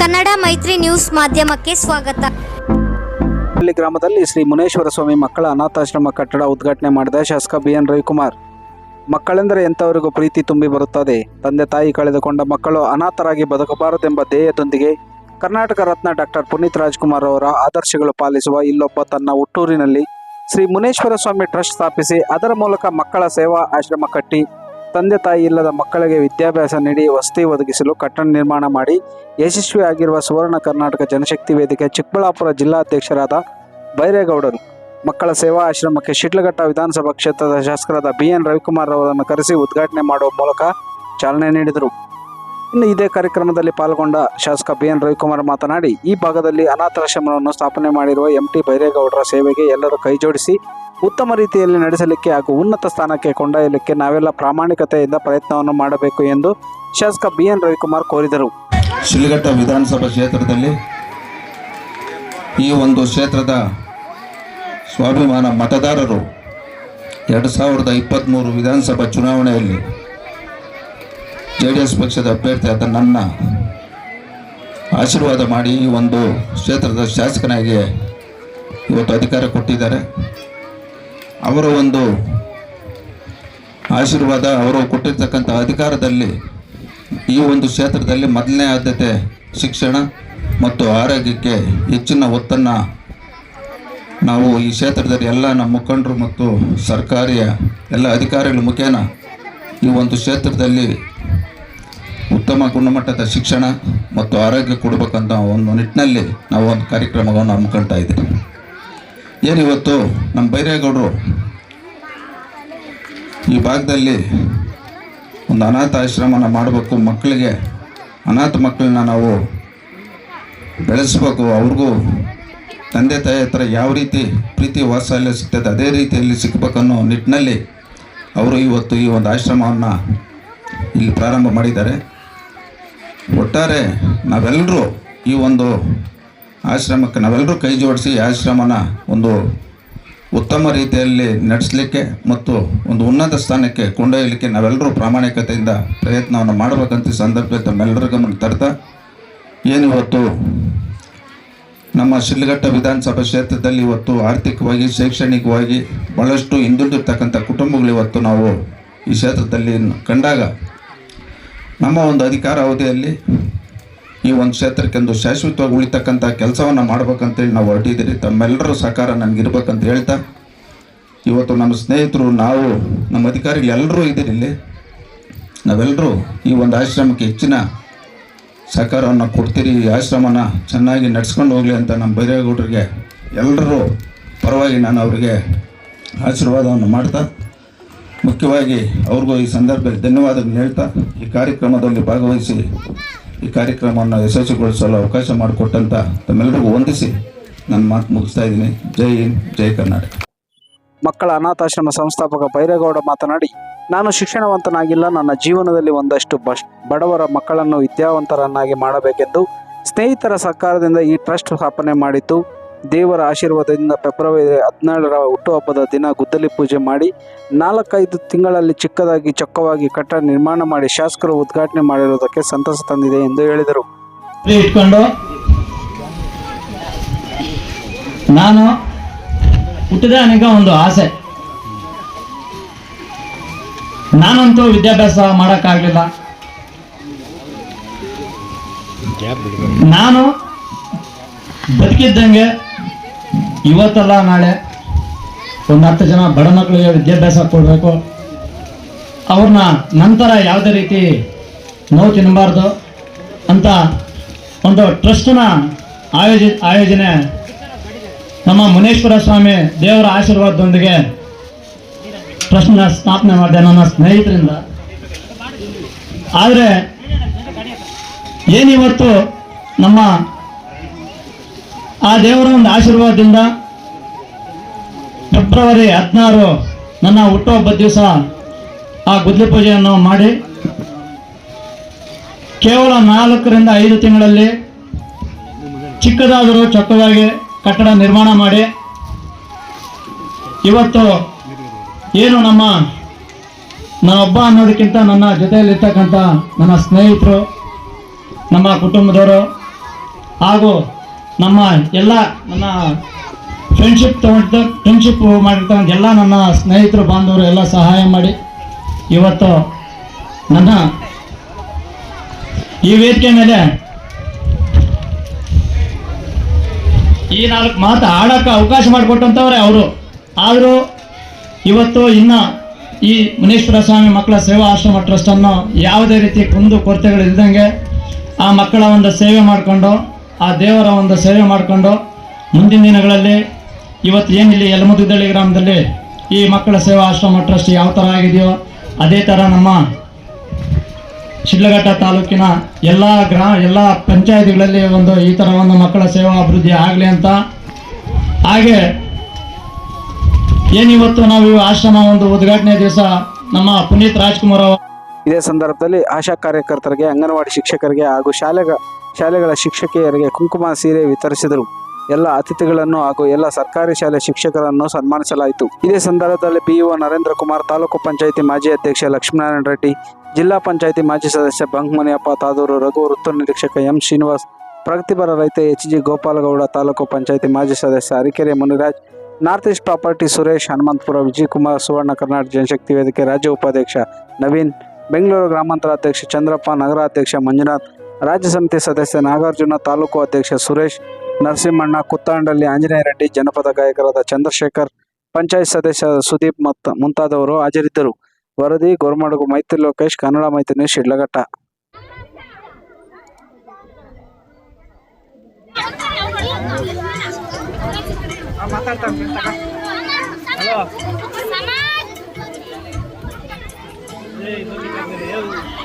ಕನ್ನಡ ಮೈತ್ರಿ ನ್ಯೂಸ್ ಮಾಧ್ಯಮಕ್ಕೆ ಸ್ವಾಗತ. ಹಳ್ಳಿ ಗ್ರಾಮದಲ್ಲಿ ಶ್ರೀ ಮುನೇಶ್ವರ ಸ್ವಾಮಿ ಮಕ್ಕಳ ಅನಾಥಾಶ್ರಮ ಕಟ್ಟಡ ಉದ್ಘಾಟನೆ ಮಾಡಿದ ಶಾಸಕ ಬಿ ಎನ್ ರವಿಕುಮಾರ್. ಮಕ್ಕಳೆಂದರೆ ಎಂಥವರಿಗೂ ಪ್ರೀತಿ ತುಂಬಿ ಬರುತ್ತದೆ. ತಂದೆ ತಾಯಿ ಕಳೆದುಕೊಂಡ ಮಕ್ಕಳು ಅನಾಥರಾಗಿ ಬದುಕಬಾರದೆಂಬ ಧ್ಯೇಯದೊಂದಿಗೆ ಕರ್ನಾಟಕ ರತ್ನ ಡಾಕ್ಟರ್ ಪುನೀತ್ ರಾಜ್ಕುಮಾರ್ ಅವರ ಆದರ್ಶಗಳು ಪಾಲಿಸುವ ಇಲ್ಲೊಬ್ಬ ತನ್ನ ಹುಟ್ಟೂರಿನಲ್ಲಿ ಶ್ರೀ ಮುನೇಶ್ವರ ಸ್ವಾಮಿ ಟ್ರಸ್ಟ್ ಸ್ಥಾಪಿಸಿ ಅದರ ಮೂಲಕ ಮಕ್ಕಳ ಸೇವಾ ಆಶ್ರಮ ಕಟ್ಟಿ ತಂದೆ ತಾಯಿ ಇಲ್ಲದ ಮಕ್ಕಳಿಗೆ ವಿದ್ಯಾಭ್ಯಾಸ ನೀಡಿ ವಸತಿ ಒದಗಿಸಲು ಕಟ್ಟಡ ನಿರ್ಮಾಣ ಮಾಡಿ ಯಶಸ್ವಿಯಾಗಿರುವ ಸುವರ್ಣ ಕರ್ನಾಟಕ ಜನಶಕ್ತಿ ವೇದಿಕೆ ಚಿಕ್ಕಬಳ್ಳಾಪುರ ಜಿಲ್ಲಾಧ್ಯಕ್ಷರಾದ ಬೈರೇಗೌಡರು. ಮಕ್ಕಳ ಸೇವಾ ಆಶ್ರಮಕ್ಕೆ ಶಿಡ್ಲಘಟ್ಟ ವಿಧಾನಸಭಾ ಕ್ಷೇತ್ರದ ಶಾಸಕರಾದ ಬಿ ಎನ್ ರವಿಕುಮಾರ್ ಅವರನ್ನು ಕರೆಸಿ ಉದ್ಘಾಟನೆ ಮಾಡುವ ಮೂಲಕ ಚಾಲನೆ ನೀಡಿದರು. ಇನ್ನು ಇದೇ ಕಾರ್ಯಕ್ರಮದಲ್ಲಿ ಪಾಲ್ಗೊಂಡ ಶಾಸಕ ಬಿ ಎನ್ ರವಿಕುಮಾರ್ ಮಾತನಾಡಿ, ಈ ಭಾಗದಲ್ಲಿ ಅನಾಥಾಶ್ರಮವನ್ನು ಸ್ಥಾಪನೆ ಮಾಡಿರುವ ಎಂ ಟಿ ಬೈರೇಗೌಡರ ಸೇವೆಗೆ ಎಲ್ಲರೂ ಕೈಜೋಡಿಸಿ ಉತ್ತಮ ರೀತಿಯಲ್ಲಿ ನಡೆಸಲಿಕ್ಕೆ ಹಾಗೂ ಉನ್ನತ ಸ್ಥಾನಕ್ಕೆ ಕೊಂಡೊಯ್ಯಲಿಕ್ಕೆ ನಾವೆಲ್ಲ ಪ್ರಾಮಾಣಿಕತೆಯಿಂದ ಪ್ರಯತ್ನವನ್ನು ಮಾಡಬೇಕು ಎಂದು ಶಾಸಕ ಬಿ ಎನ್ ರವಿಕುಮಾರ್ ಕೋರಿದರು. ಶಿಲ್ಘಟ್ಟ ವಿಧಾನಸಭಾ ಕ್ಷೇತ್ರದಲ್ಲಿ ಈ ಒಂದು ಕ್ಷೇತ್ರದ ಸ್ವಾಭಿಮಾನ ಮತದಾರರು ಎರಡು ಸಾವಿರದ ಇಪ್ಪತ್ತ್ಮೂರು ವಿಧಾನಸಭಾ ಚುನಾವಣೆಯಲ್ಲಿ ಜೆ ಡಿ ಎಸ್ ಪಕ್ಷದ ಅಭ್ಯರ್ಥಿಯಾದ ನನ್ನ ಆಶೀರ್ವಾದ ಮಾಡಿ ಈ ಒಂದು ಕ್ಷೇತ್ರದ ಶಾಸಕನಾಗಿ ಇವತ್ತು ಅಧಿಕಾರ ಕೊಟ್ಟಿದ್ದಾರೆ. ಅವರ ಒಂದು ಆಶೀರ್ವಾದ, ಅವರು ಕೊಟ್ಟಿರ್ತಕ್ಕಂಥ ಅಧಿಕಾರದಲ್ಲಿ, ಈ ಒಂದು ಕ್ಷೇತ್ರದಲ್ಲಿ ಮೊದಲನೇ ಆದ್ಯತೆ ಶಿಕ್ಷಣ ಮತ್ತು ಆರೋಗ್ಯಕ್ಕೆ ಹೆಚ್ಚಿನ ಒತ್ತನ್ನು ನಾವು ಈ ಕ್ಷೇತ್ರದಲ್ಲಿ ಎಲ್ಲ ನಮ್ಮ ಮುಖಂಡರು ಮತ್ತು ಸರ್ಕಾರಿಯ ಎಲ್ಲ ಅಧಿಕಾರಿಗಳ ಮುಖೇನ ಈ ಒಂದು ಕ್ಷೇತ್ರದಲ್ಲಿ ಉತ್ತಮ ಗುಣಮಟ್ಟದ ಶಿಕ್ಷಣ ಮತ್ತು ಆರೋಗ್ಯ ಕೊಡಬೇಕಂತ ಒಂದು ನಿಟ್ಟಿನಲ್ಲಿ ನಾವು ಒಂದು ಕಾರ್ಯಕ್ರಮವನ್ನು ಹಮ್ಮಿಕೊಳ್ತಾ ಇದ್ದೀವಿ. ಏನಿವತ್ತು ನಮ್ಮ ಬೈರೇಗೌಡರು? ಈ ಭಾಗದಲ್ಲಿ ಒಂದು ಅನಾಥ ಆಶ್ರಮನ ಮಾಡಬೇಕು ಮಕ್ಕಳಿಗೆ. ಅನಾಥ ಮಕ್ಕಳನ್ನ ನಾವು ಬೆಳೆಸಬೇಕು. ಅವ್ರಿಗೂ ತಂದೆ ತಾಯಿ ಹತ್ರ ಯಾವ ರೀತಿ ಪ್ರೀತಿ ವಾತ್ಸಲ್ಯ ಸಿಗ್ತದೆ, ಅದೇ ರೀತಿಯಲ್ಲಿ ಸಿಗಬೇಕನ್ನೋ ನಿಟ್ಟಿನಲ್ಲಿ ಅವರು ಇವತ್ತು ಈ ಒಂದು ಆಶ್ರಮವನ್ನು ಇಲ್ಲಿ ಪ್ರಾರಂಭ ಮಾಡಿದ್ದಾರೆ. ಒಟ್ಟಾರೆ ನಾವೆಲ್ಲರೂ ಈ ಒಂದು ಆಶ್ರಮಕ್ಕೆ ನಾವೆಲ್ಲರೂ ಕೈ ಜೋಡಿಸಿ ಆಶ್ರಮನ ಒಂದು ಉತ್ತಮ ರೀತಿಯಲ್ಲಿ ನಡೆಸಲಿಕ್ಕೆ ಮತ್ತು ಒಂದು ಉನ್ನತ ಸ್ಥಾನಕ್ಕೆ ಕೊಂಡೊಯ್ಯಲಿಕ್ಕೆ ನಾವೆಲ್ಲರೂ ಪ್ರಾಮಾಣಿಕತೆಯಿಂದ ಪ್ರಯತ್ನವನ್ನು ಮಾಡಬೇಕಂತ ಸಂದರ್ಭ ತಮ್ಮೆಲ್ಲರ ಗಮನ ತರ್ತಾ ಏನಿವತ್ತು ನಮ್ಮ ಶಿಲ್ಘಟ್ಟ ವಿಧಾನಸಭಾ ಕ್ಷೇತ್ರದಲ್ಲಿ ಇವತ್ತು ಆರ್ಥಿಕವಾಗಿ, ಶೈಕ್ಷಣಿಕವಾಗಿ ಭಾಳಷ್ಟು ಹಿಂದುಳಿದಿರ್ತಕ್ಕಂಥ ಕುಟುಂಬಗಳು ಇವತ್ತು ನಾವು ಈ ಕ್ಷೇತ್ರದಲ್ಲಿ ಕಂಡಾಗ ನಮ್ಮ ಒಂದು ಅಧಿಕಾರ ಅವಧಿಯಲ್ಲಿ ಈ ಒಂದು ಕ್ಷೇತ್ರಕ್ಕೆ ಒಂದು ಶಾಶ್ವತವಾಗಿ ಉಳಿತಕ್ಕಂಥ ಕೆಲಸವನ್ನು ಮಾಡ್ಬೇಕಂತೇಳಿ ನಾವು ಹೊರಟಿದ್ದೀರಿ. ತಮ್ಮೆಲ್ಲರೂ ಸಹಕಾರ ನನಗಿರ್ಬೇಕಂತ ಹೇಳ್ತಾ, ಇವತ್ತು ನಮ್ಮ ಸ್ನೇಹಿತರು, ನಾವು, ನಮ್ಮ ಅಧಿಕಾರಿಗಳು ಎಲ್ಲರೂ ಇದ್ದೀರಿ ಇಲ್ಲಿ. ನಾವೆಲ್ಲರೂ ಈ ಒಂದು ಆಶ್ರಮಕ್ಕೆ ಹೆಚ್ಚಿನ ಸಹಕಾರವನ್ನು ಕೊಡ್ತೀರಿ. ಈ ಆಶ್ರಮನ ಚೆನ್ನಾಗಿ ನಡೆಸ್ಕೊಂಡು ಹೋಗಲಿ ಅಂತ ನಮ್ಮ ಬೈರೇಗೌಡರಿಗೆ ಎಲ್ಲರೂ ಪರವಾಗಿ ನಾನು ಅವರಿಗೆ ಆಶೀರ್ವಾದವನ್ನು ಮಾಡ್ತಾ, ಮುಖ್ಯವಾಗಿ ಅವ್ರಿಗೂ ಈ ಸಂದರ್ಭದಲ್ಲಿ ಧನ್ಯವಾದಗಳು ಹೇಳ್ತಾ, ಈ ಕಾರ್ಯಕ್ರಮದಲ್ಲಿ ಭಾಗವಹಿಸಿ ಈ ಕಾರ್ಯಕ್ರಮವನ್ನು ಯಶಸ್ವಿಗೊಳಿಸಲು ಅವಕಾಶ ಮಾಡಿಕೊಟ್ಟಂತ ತಮ್ಮೆಲ್ಲರಿಗೂ ವಂದಿಸಿ ನನ್ನ ಮಾತು ಮುಗಿಸ್ತಾ ಇದ್ದೀನಿ. ಜೈ ಹಿಂದ್, ಜೈ ಕರ್ನಾಟಕ. ಮಕ್ಕಳ ಅನಾಥಾಶ್ರಮ ಸಂಸ್ಥಾಪಕ ಬೈರೇಗೌಡ ಮಾತನಾಡಿ, ನಾನು ಶಿಕ್ಷಣವಂತನಾಗಿಲ್ಲ, ನನ್ನ ಜೀವನದಲ್ಲಿ ಒಂದಷ್ಟು ಬಡವರ ಮಕ್ಕಳನ್ನು ವಿದ್ಯಾವಂತರನ್ನಾಗಿ ಮಾಡಬೇಕೆಂದು ಸ್ನೇಹಿತರ ಸರ್ಕಾರದಿಂದ ಈ ಟ್ರಸ್ಟ್ ಸ್ಥಾಪನೆ ಮಾಡಿದ್ದು ದೇವರ ಆಶೀರ್ವಾದದಿಂದ ಫೆಬ್ರವರಿ ಹದಿನೇಳರ ಹುಟ್ಟುಹಬ್ಬದ ದಿನ ಗುದ್ದಲಿ ಪೂಜೆ ಮಾಡಿ ನಾಲ್ಕೈದು ತಿಂಗಳಲ್ಲಿ ಚಿಕ್ಕದಾಗಿ ಚೊಕ್ಕವಾಗಿ ಕಟ್ಟಡ ನಿರ್ಮಾಣ ಮಾಡಿ ಶಾಸಕರು ಉದ್ಘಾಟನೆ ಮಾಡಿರುವುದಕ್ಕೆ ಸಂತಸ ತಂದಿದೆ ಎಂದು ಹೇಳಿದರು. ಇಟ್ಕೊಂಡು ನಾನು ಹುಟ್ಟಿದ ನನಗೆ ಒಂದು ಆಸೆ. ನಾನಂತೂ ವಿದ್ಯಾಭ್ಯಾಸ ಮಾಡೋಕ್ಕಾಗಲಿಲ್ಲ. ನಾನು ಬದುಕಿದ್ದಂಗೆ ಇವತ್ತಲ್ಲ ನಾಳೆ ಒಂದು ಹತ್ತು ಜನ ಬಡ ಮಕ್ಕಳಿಗೆ ವಿದ್ಯಾಭ್ಯಾಸ ಕೊಡಬೇಕು. ಅವ್ರನ್ನ ನಂತರ ಯಾವುದೇ ರೀತಿ ನೋವು ತಿನ್ನಬಾರ್ದು ಅಂತ ಒಂದು ಟ್ರಸ್ಟ್ನ ಆಯೋಜಿ, ಆಯೋಜನೆ ನಮ್ಮ ಮುನೇಶ್ವರ ಸ್ವಾಮಿ ದೇವರ ಆಶೀರ್ವಾದದೊಂದಿಗೆ ಟ್ರಸ್ಟ್ನ ಸ್ಥಾಪನೆ ಮಾಡಿದೆ ನನ್ನ ಸ್ನೇಹಿತರಿಂದ. ಆದರೆ ಏನಿವತ್ತು ನಮ್ಮ ಆ ದೇವರ ಒಂದು ಆಶೀರ್ವಾದದಿಂದ ಫೆಬ್ರವರಿ ಹದಿನಾರು ನನ್ನ ಹುಟ್ಟುಹಬ್ಬದ ದಿವಸ ಆ ಗುದ್ಲಿ ಪೂಜೆಯನ್ನು ಮಾಡಿ ಕೇವಲ ನಾಲ್ಕರಿಂದ ಐದು ತಿಂಗಳಲ್ಲಿ ಚಿಕ್ಕದಾದರೂ ಚೊಕ್ಕವಾಗಿ ಕಟ್ಟಡ ನಿರ್ಮಾಣ ಮಾಡಿ ಇವತ್ತು ಏನು ನಮ್ಮ ನಾನೊಬ್ಬ ಅನ್ನೋದಕ್ಕಿಂತ ನನ್ನ ಜೊತೆಯಲ್ಲಿರ್ತಕ್ಕಂಥ ನನ್ನ ಸ್ನೇಹಿತರು, ನಮ್ಮ ಕುಟುಂಬದವರು ಹಾಗೂ ನಮ್ಮ ಎಲ್ಲ ನನ್ನ ಫ್ರೆಂಡ್ಶಿಪ್ ತಗೊಂಡ ಫ್ರೆಂಡ್ಶಿಪ್ ಮಾಡಿರ್ತಕ್ಕಂಥ ಎಲ್ಲ ನನ್ನ ಸ್ನೇಹಿತರು, ಬಾಂಧವರು ಎಲ್ಲ ಸಹಾಯ ಮಾಡಿ ಇವತ್ತು ನನ್ನ ಈ ವೇದಿಕೆ ಮೇಲೆ ಈ ನಾಲ್ಕು ಮಾತು ಆಡೋಕ್ಕೆ ಅವಕಾಶ ಮಾಡಿಕೊಟ್ಟಂಥವ್ರೆ ಅವರು. ಆದರೂ ಇವತ್ತು ಇನ್ನು ಈ ಮುನೇಶ್ವರ ಸ್ವಾಮಿ ಮಕ್ಕಳ ಸೇವಾ ಆಶ್ರಮ ಟ್ರಸ್ಟನ್ನು ಯಾವುದೇ ರೀತಿ ಕುಂದು ಕೊರತೆಗಳು ಇಲ್ದಂಗೆ ಆ ಮಕ್ಕಳ ಒಂದು ಸೇವೆ ಮಾಡಿಕೊಂಡು ಆ ದೇವರ ಒಂದು ಸೇವೆ ಮಾಡಿಕೊಂಡು ಮುಂದಿನ ದಿನಗಳಲ್ಲಿ ಇವತ್ತು ಏನಿಲ್ಲ ಯಲಮುದ್ದಳ್ಳಿ ಗ್ರಾಮದಲ್ಲಿ ಈ ಮಕ್ಕಳ ಸೇವಾ ಆಶ್ರಮ ಟ್ರಸ್ಟ್ ಯಾವ ಥರ ಆಗಿದೆಯೋ ಅದೇ ಥರ ನಮ್ಮ ಶಿಡ್ಲಘಟ್ಟ ತಾಲೂಕಿನ ಎಲ್ಲ ಗ್ರಾಮ ಎಲ್ಲ ಪಂಚಾಯತಿಗಳಲ್ಲಿ ಒಂದು ಈ ಥರ ಒಂದು ಮಕ್ಕಳ ಸೇವಾ ಅಭಿವೃದ್ಧಿ ಆಗಲಿ ಅಂತ. ಹಾಗೆ ಏನಿವತ್ತು ನಾವು ಆಶ್ರಮ ಒಂದು ಉದ್ಘಾಟನೆ ದಿವಸ ನಮ್ಮ ಪುನೀತ್ ರಾಜ್ಕುಮಾರ್ ಅವರು ಇದೇ ಸಂದರ್ಭದಲ್ಲಿ ಆಶಾ ಕಾರ್ಯಕರ್ತರಿಗೆ, ಅಂಗನವಾಡಿ ಶಿಕ್ಷಕರಿಗೆ ಹಾಗೂ ಶಾಲೆಗ, ಶಾಲೆಗಳ ಶಿಕ್ಷಕಿಯರಿಗೆ ಕುಂಕುಮ ಸೀರೆ ವಿತರಿಸಿದರು. ಎಲ್ಲ ಅತಿಥಿಗಳನ್ನು ಹಾಗೂ ಎಲ್ಲ ಸರ್ಕಾರಿ ಶಾಲೆ ಶಿಕ್ಷಕರನ್ನು ಸನ್ಮಾನಿಸಲಾಯಿತು. ಇದೇ ಸಂದರ್ಭದಲ್ಲಿ ಬಿಇಒ ನರೇಂದ್ರ ಕುಮಾರ್ ತಾಲೂಕು ಪಂಚಾಯಿತಿ ಮಾಜಿ ಅಧ್ಯಕ್ಷ ಲಕ್ಷ್ಮೀನಾರಾಯಣ ರೆಡ್ಡಿ, ಜಿಲ್ಲಾ ಪಂಚಾಯಿತಿ ಮಾಜಿ ಸದಸ್ಯ ಬಂಕ್ಮನಿಯಪ್ಪ ತಾದೂರು ರಘು ವೃತ್ತ ನಿರೀಕ್ಷಕ ಎಂ ಶ್ರೀನಿವಾಸ್, ಪ್ರಗತಿಪರ ರೈತ ಎಚ್ ಜಿ ಗೋಪಾಲಗೌಡ, ತಾಲೂಕು ಪಂಚಾಯಿತಿ ಮಾಜಿ ಸದಸ್ಯ Arikere Muniraj, north east property Suresh, Hanumanthapura Vijayakumar Suvarna Karnataka Janashakti Vedike ರಾಜ್ಯ ಉಪಾಧ್ಯಕ್ಷ ನವೀನ್ ಬೆಂಗಳೂರು ಗ್ರಾಮಾಂತರ ಅಧ್ಯಕ್ಷ ಚಂದ್ರಪ್ಪ ನಗರಾಧ್ಯಕ್ಷ ಮಂಜುನಾಥ್ ರಾಜ್ಯ ಸಮಿತಿ ಸದಸ್ಯ ನಾಗಾರ್ಜುನ ತಾಲೂಕು ಅಧ್ಯಕ್ಷ ಸುರೇಶ್ ನರಸಿಂಹಣ್ಣ ಕುತ್ತಾಂಡಲ್ಲಿ ಆಂಜನೇಯ ರೆಡ್ಡಿ ಜನಪದ ಗಾಯಕರಾದ ಚಂದ್ರಶೇಖರ್ ಪಂಚಾಯತ್ ಸದಸ್ಯ ಸುದೀಪ್ ಮತ್ತು ಮುಂತಾದವರು ಹಾಜರಿದ್ದರು. ವರದಿ ಗೋರ್ಮಡಗು ಮೈತ್ರಿ ಲೋಕೇಶ್ ಕನ್ನಡ ಮೈತ್ರಿ news Sidlaghatta. também, tô brincando, beleza?